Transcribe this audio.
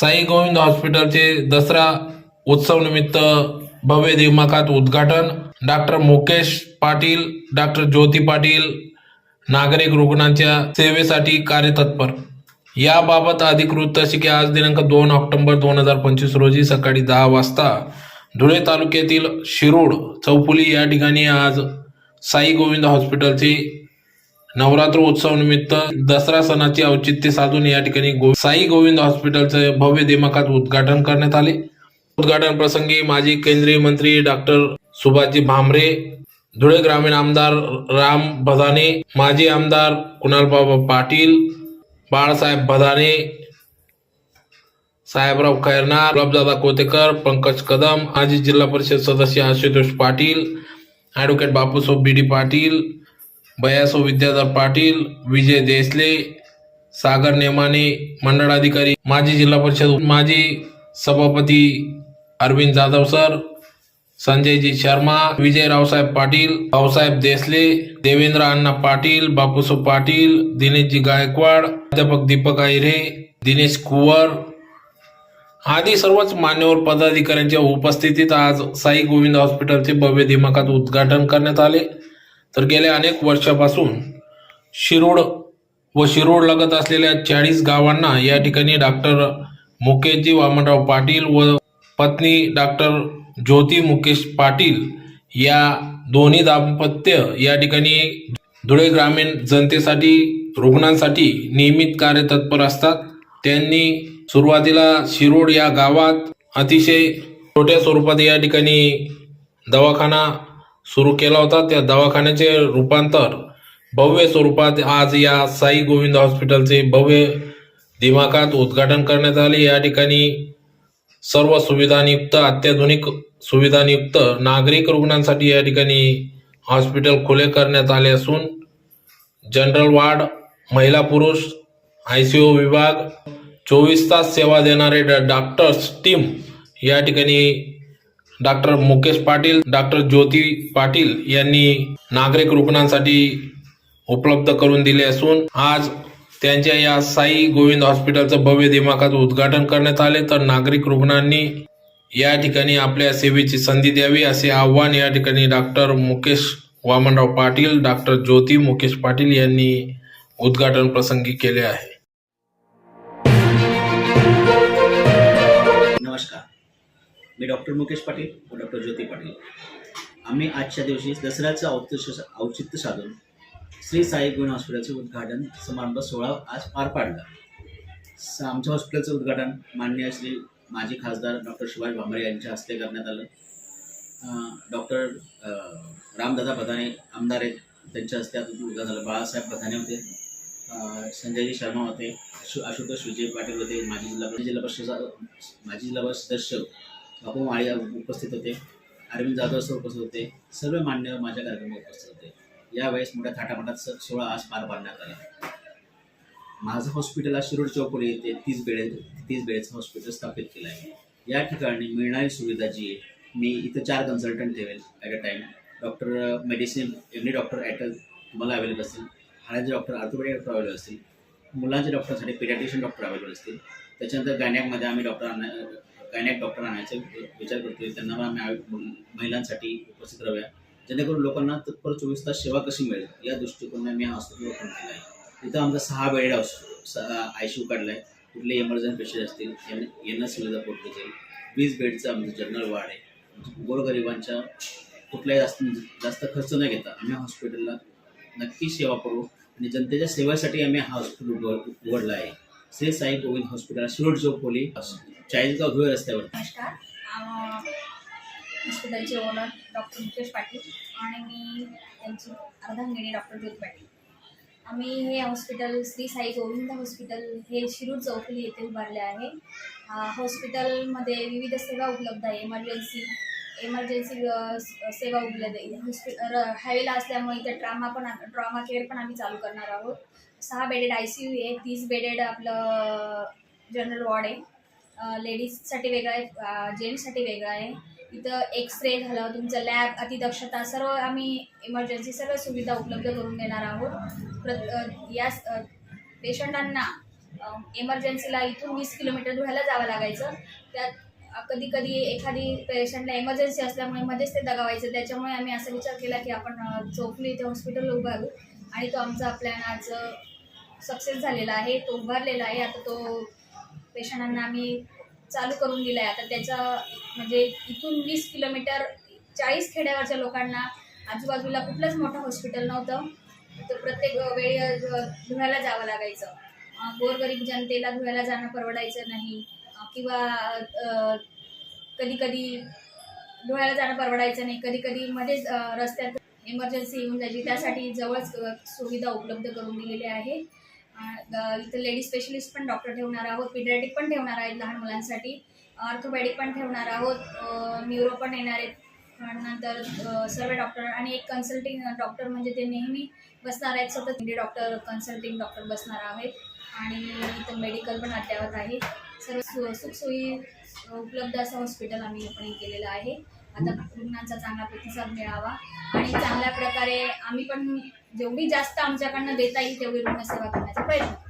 साई गोविंद हॉस्पिटलचे दसरा उत्सव निमित्त भव्य दिमाखात उद्घाटन. डॉक्टर मुकेश पाटील डॉक्टर ज्योती पाटील नागरिक रुग्णांच्या सेवेसाठी कार्यतत्पर. याबाबत अधिकृत तशी की आज दिनांक दोन ऑक्टोबर दोन हजार पंचवीस रोजी सकाळी दहा वाजता धुळे तालुक्यातील शिरूड चौफुली या ठिकाणी आज साई गोविंद हॉस्पिटलचे नवरात्र उत्सव निमित्त दसरा सणाचे औचित्य साधून या ठिकाणी गो साई गोविंद हॉस्पिटलचे भव्य दिमाखात उद्घाटन करण्यात आले. उद्घाटन प्रसंगी माजी केंद्रीय मंत्री डॉक्टर सुभाषजी भामरे धुळे ग्रामीण आमदार राम भदाने माजी आमदार कुणालबाबा पाटील बाळासाहेब भदाने साहेबराव खैरनार गुलाबदादा कोतेकर पंकज कदम माजी जिल्हा परिषद सदस्य Ashutosh Patil advocate Bapusaheb B D Patil Bayaso Vidyadhar Patil Vijay Desale Sagar Nemane मंडळाधिकारी माजी जिल्हा परिषद माजी सभापती अरविंद जाधव सर संजयजी शर्मा विजय रावसाहेब पाटील भाऊसाहेब देसले देवेंद्र अण्णा पाटील बापूसो पाटील दिनेशजी गायकवाड प्राध्यापक दीपक आयरे दिनेश कुवर आदी सर्वच मान्यवर पदाधिकाऱ्यांच्या उपस्थितीत आज साई गोविंद हॉस्पिटलचे भव्य दिमाखात उद्घाटन करण्यात आले. तर गेल्या अनेक वर्षापासून शिरोड व शिरोड लगत असलेल्या चाळीस गावांना या ठिकाणी डॉक्टर मुकेशजी वामनराव पाटील व पत्नी डॉक्टर ज्योती मुकेश पाटील या दोन्ही दाम्पत्य या ठिकाणी धुळे ग्रामीण जनतेसाठी रुग्णांसाठी नियमित कार्यतत्पर असतात. त्यांनी सुरुवातीला शिरोड या गावात अतिशय छोट्या स्वरूपात या ठिकाणी दवाखाना सुरू केला होता. त्या दवाखान्याचे रूपांतर भव्य स्वरूपात आज या साई गोविंद हॉस्पिटलचे भव्य दिमाखात उद्घाटन करण्यात आले. या ठिकाणी सर्व सुविधांयुक्त अत्याधुनिक सुविधांयुक्त नागरिक रुग्णांसाठी या ठिकाणी हॉस्पिटल खुले करण्यात आले असून जनरल वार्ड महिला पुरुष आय सी ओ विभाग चोवीस तास सेवा देणारे डॉक्टर्स टीम या ठिकाणी डॉक्टर मुकेश पाटील डॉक्टर ज्योती पाटील यांनी नागरिक रुग्णांसाठी उपलब्ध करून दिले असून आज त्यांच्या या साई गोविंद हॉस्पिटलचं भव्य दिमाखात उद्घाटन करण्यात आले. तर नागरिक रुग्णांनी या ठिकाणी आपल्या सेवेची संधी द्यावी असे आव्हान या ठिकाणी डॉक्टर मुकेश वामनराव पाटील डॉक्टर ज्योती मुकेश पाटील यांनी उद्घाटन प्रसंगी केले आहे. नमस्कार. मी डॉक्टर मुकेश पाटील व डॉक्टर ज्योती पाटील. आम्ही आजच्या दिवशी दसऱ्याचं औचित्य औचित्य साधून श्री साई गुण हॉस्पिटलचं उद्घाटन समारंभ सोहळा आज पार पाडला. स- आमच्या हॉस्पिटलचं उद्घाटन माननीय श्री माजी खासदार डॉक्टर शिवाजी भांबरे यांच्या हस्ते करण्यात आलं. डॉक्टर रामदादा प्रधाने आमदार आहेत त्यांच्या हस्ते उद्घाटन झालं. बाळासाहेब प्रधाने होते संजयजी शर्मा होते आशु आशुतोष विजय पाटील होते माजी जिल्हा जिल्हा परिषद माजी जिल्हा परिषद सदस्य बापू माळी उपस्थित होते. अरविंद जाधव सर उपस्थित होते. सर्व मान्य माझ्या कार्यक्रमात उपस्थित होते. यावेळेस मोठ्या थाटामाटात स- सोहळा आज पार पाडण्यात आला. माझं हॉस्पिटल आज शिरोड चौकोली येथे तीस बेडे तीस बेडेचं हॉस्पिटल स्थापित केलं आहे. या ठिकाणी मिळणारी सुविधा जी आहे मी इथं चार कन्सल्टंट ठेवेल at a time doctor medicine MD doctor at तुम्हाला अवेलेबल असतील. हाडाचे डॉक्टर ऑर्थोपेडिक डॉक्टर अवेलेबल असतील. मुलांच्या डॉक्टरसाठी पिडॅट्रिशियन डॉक्टर अवेलेबल असतील. त्याच्यानंतर गायनॅकमध्ये आम्ही डॉक्टर आणा नाही डॉक्टर आणायचा विचार करतोय. त्यांना आम्ही महिलांसाठी उपस्थित राहूया. जेणेकरून लोकांना तत्पर चोवीस तास सेवा कशी मिळेल? या दृष्टिकोनाने मी हा हॉस्पिटल ओपन केला आहे इथं आमचा सहा बेड सहा आय सी यू काढला आहे कुठले इमर्जन्सी पेशंट असतील यांना सुविधा पोहोचली जाईल वीस बेडचं आमचं जनरल वार्ड आहे. गोरगरिबांच्या कुठल्याही जास्त जास्त खर्च न घेता आम्ही हॉस्पिटलला नक्की सेवा करू. आणि जनतेच्या सेवेसाठी आम्ही हा हॉस्पिटल उघड उघडला आहे. श्री साई गोविंद हॉस्पिटल शिरोड चौपोली चाळीसगाव धुळे रस्त्यावर. नमस्कार. हॉस्पिटलचे ओनर डॉक्टर मुकेश पाटील आणि मी त्यांची अर्धांगिणी डॉक्टर ज्योत पाटील. आम्ही हे हॉस्पिटल श्री साई गोविंद हॉस्पिटल हे शिरूर चौफुली येथे उभारले आहे. हॉस्पिटलमध्ये विविध सेवा उपलब्ध आहे. इमर्जन्सी इमर्जन्सी सेवा उपलब्ध आहे. हॉस्पिटल हायवेला असल्यामुळे इथे ट्रामा पण ट्रॉमा केअर पण आम्ही चालू करणार आहोत. सहा बेडेड आय सी यू आहे तीस बेडेड आपलं जनरल वॉर्ड आहे. लेडीजसाठी वेगळं आहे जेंट्ससाठी वेगळं आहे. इथं एक्सरे झालं तुमचं लॅब अतिदक्षता सर्व आम्ही इमर्जन्सी सर्व सुविधा उपलब्ध करून देणार आहोत. प्र या पेशंटांना एमर्जन्सीला इथून वीस किलोमीटर धुळ्याला जावं लागायचं. त्यात कधी कधी एखादी पेशंटला एमर्जन्सी असल्यामुळे मध्येच ते दगावायचं. त्याच्यामुळे आम्ही असा विचार केला की आपण अ, इथे हॉस्पिटल उभारू. आणि तो आमचा प्लॅन आज सक्सेस झालेला आहे तो उभारलेला आहे. आता तो पेशंटांना आम्ही चालू करून दिला आहे आता त्याचा म्हणजे इथून वीस किलोमीटर चाळीस खेड्यावरच्या लोकांना आजूबाजूला कुठलंच मोठं हॉस्पिटल नव्हतं. तर प्रत्येक वेळी धुळ्याला जावं लागायचं. गोरगरीब जनतेला धुळ्याला जाणं परवडायचं नाही. किंवा कधी कधी धुळ्याला जाणं परवडायचं नाही. कधी कधी मध्येच रस्त्यात इमर्जन्सी येऊन जायची. त्यासाठी जवळच सुविधा उपलब्ध करून दिलेली आहे इथं लेडीज स्पेशलिस्ट पण डॉक्टर ठेवणार आहोत पिडियाटिक पण ठेवणार आहेत लहान मुलांसाठी ऑर्थोपॅडिक पण ठेवणार आहोत न्यूरो पण येणार आहेत. नंतर सर्व डॉक्टर आणि एक कन्सल्टिंग डॉक्टर म्हणजे ते नेहमी बसणार आहेत सतत डॉक्टर कन्सल्टिंग डॉक्टर बसणार आहेत. आणि इथं मेडिकल पण अद्यावत आहे. सर्व सु सुखसोयी उपलब्ध असं हॉस्पिटल आम्ही ओपनिंग केलेलं आहे. आता रुग्णांचा चांगला प्रतिसाद मिळावा आणि चांगल्या प्रकारे आम्ही पण जेवढी जास्त आमच्याकडनं देता येईल तेवढी रुग्णसेवा करण्याचा प्रयत्न